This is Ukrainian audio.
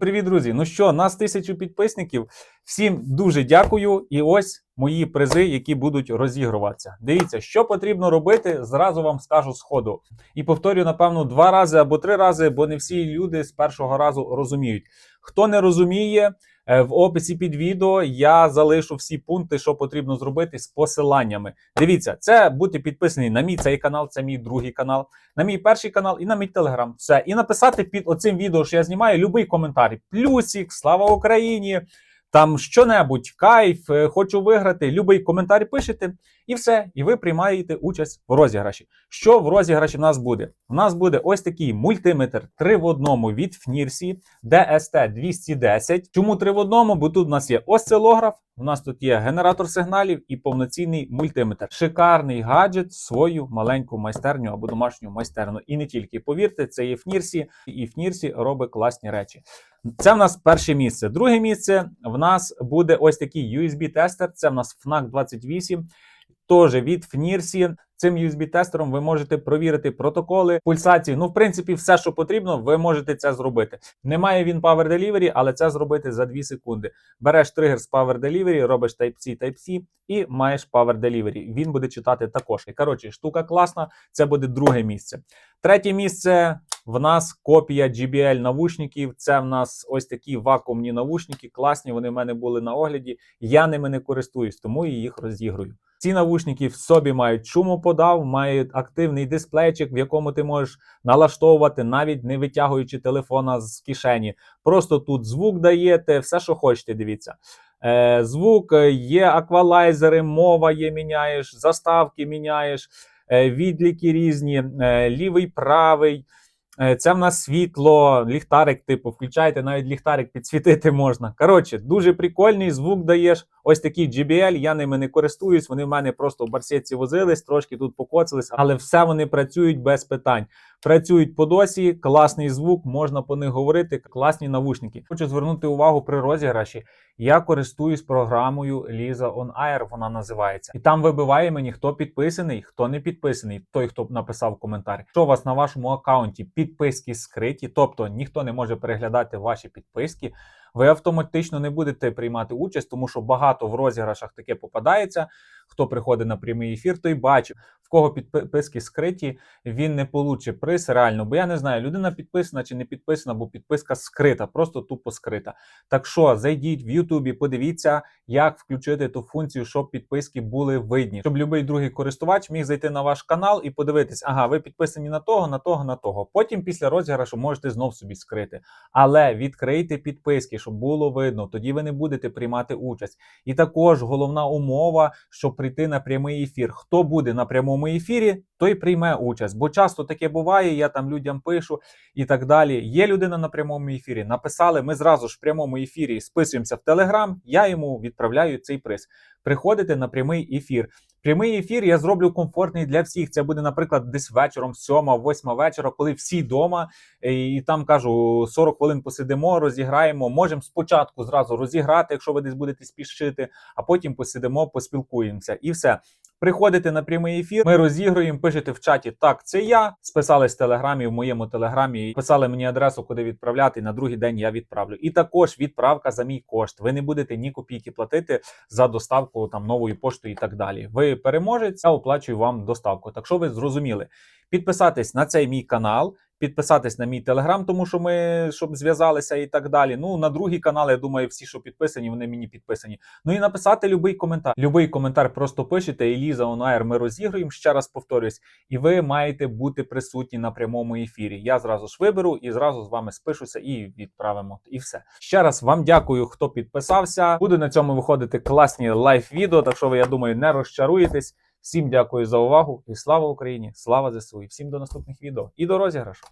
Привіт, друзі! Ну що, нас тисячу підписників. Всім дуже дякую. І ось мої призи, які будуть розігруватися. Дивіться, що потрібно робити, зразу вам скажу сходу. І повторю, напевно, два рази або три рази, бо не всі люди з першого разу розуміють. Хто не розуміє, в описі під відео я залишу всі пункти, що потрібно зробити з посиланнями. Дивіться, це бути підписаний на мій цей канал, це мій другий канал, на мій перший канал і на мій телеграм. Все. І написати під оцим відео, що я знімаю, будь-який коментар. Плюсик, слава Україні! Там що-небудь, кайф, е, хочу виграти, любий коментар пишете, і все, і ви приймаєте участь в розіграші. Що в розіграші в нас буде? У нас буде ось такий мультиметр 3 в одному від Фнірсі DST 210. Чому 3 в одному? Бо тут у нас є осцилограф, у нас тут є генератор сигналів і повноцінний мультиметр. Шикарний гаджет, свою маленьку майстерню або домашню майстерню. І не тільки повірте, це є Фнірсі, і Фнірсі робить класні речі. Це в нас перше місце. Друге місце в нас буде ось такий USB-тестер. Це в нас FNAC 28, теж від Фнірсі. Цим USB-тестером ви можете провірити протоколи, пульсації. Ну, в принципі, все, що потрібно, ви можете це зробити. Немає він Power Delivery, але це зробити за 2 секунди. Береш тригер з Power Delivery, робиш Type-C, Type-C і маєш Power Delivery. Він буде читати також. Коротше, штука класна. Це буде друге місце. Третє місце. В нас копія JBL навушників. Це в нас ось такі вакуумні навушники. Класні. Вони в мене були на огляді. Я ними не користуюсь, тому і їх розігрую. Ці навушники в собі мають шумоподав, мають активний дисплейчик, в якому ти можеш налаштовувати, навіть не витягуючи телефона з кишені. Просто тут звук даєте, все, що хочете, дивіться. Е, звук, е, є аквалайзери, мова є, міняєш, заставки міняєш, е, відліки різні, е, лівий, правий. Е, Це в нас світло, ліхтарик, типу, включайте, навіть ліхтарик підсвітити можна. Коротше, дуже прикольний звук даєш. Ось такі JBL, я ними не користуюсь. Вони в мене просто в барсетці возились, трошки тут покоцались, але все вони працюють без питань. Працюють по досі, класний звук, можна по них говорити, класні навушники. Хочу звернути увагу при розіграші. Я користуюсь програмою Lisa on Air, вона називається. І там вибиває мені, хто підписаний, хто не підписаний, той, хто написав коментар. Що у вас на вашому аккаунті підписки скриті, тобто ніхто не може переглядати ваші підписки. Ви автоматично не будете приймати участь, тому що багато в розіграшах таке попадається. Хто приходить на прямий ефір, той бачив, в кого підписки скриті, він не получить приз реально. Бо я не знаю, людина підписана чи не підписана, бо підписка скрита, просто тупо скрита. Так що зайдіть в Ютубі, подивіться, як включити ту функцію, щоб підписки були видні, щоб будь-який другий користувач міг зайти на ваш канал і подивитись, ага, ви підписані на того, на того, на того. Потім після розіграшу можете знов собі скрити. Але відкрийте підписки, щоб було видно. Тоді ви не будете приймати участь. І також головна умова, щоб прийти на прямий ефір. Хто буде на прямому ефірі, той прийме участь. Бо часто таке буває, я там людям пишу і так далі. Є людина на прямому ефірі. Написали, ми зразу ж в прямому ефірі списуємося в Телеграм. Я йому відправляю цей приз. Приходите на прямий ефір. Прямий ефір я зроблю комфортний для всіх. Це буде, наприклад, десь вечором, 7-8 вечора, коли всі вдома, і там кажу, 40 хвилин посидимо, розіграємо. Можемо спочатку зразу розіграти, якщо ви десь будете спішити, а потім посидимо, поспілкуємося. І все. Приходите на прямий ефір, ми розігруємо, пишете в чаті Так, це я. Списались в телеграмі, в моєму телеграмі, писали мені адресу, куди відправляти. І на другий день я відправлю. І також відправка за мій кошт. Ви не будете ні копійки платити за доставку там нової пошти і так далі. Ви переможець, я оплачую вам доставку. Так що ви зрозуміли, підписатись на цей мій канал. Підписатись на мій телеграм, тому що ми щоб зв'язалися і так далі. Ну на другий канал, я думаю, всі, що підписані, вони мені підписані. Ну і написати любий коментар. Любий коментар просто пишете. Еліза Онайр, ми розігруємо. Ще раз повторюсь, і ви маєте бути присутні на прямому ефірі. Я зразу ж виберу і зразу з вами спишуся і відправимо. І все. Ще раз вам дякую, хто підписався. Буде на цьому виходити класні лайв відео. Так що ви, я думаю, не розчаруєтесь. Всім дякую за увагу і слава Україні! Слава ЗСУ! І всім до наступних відео і до розіграшу!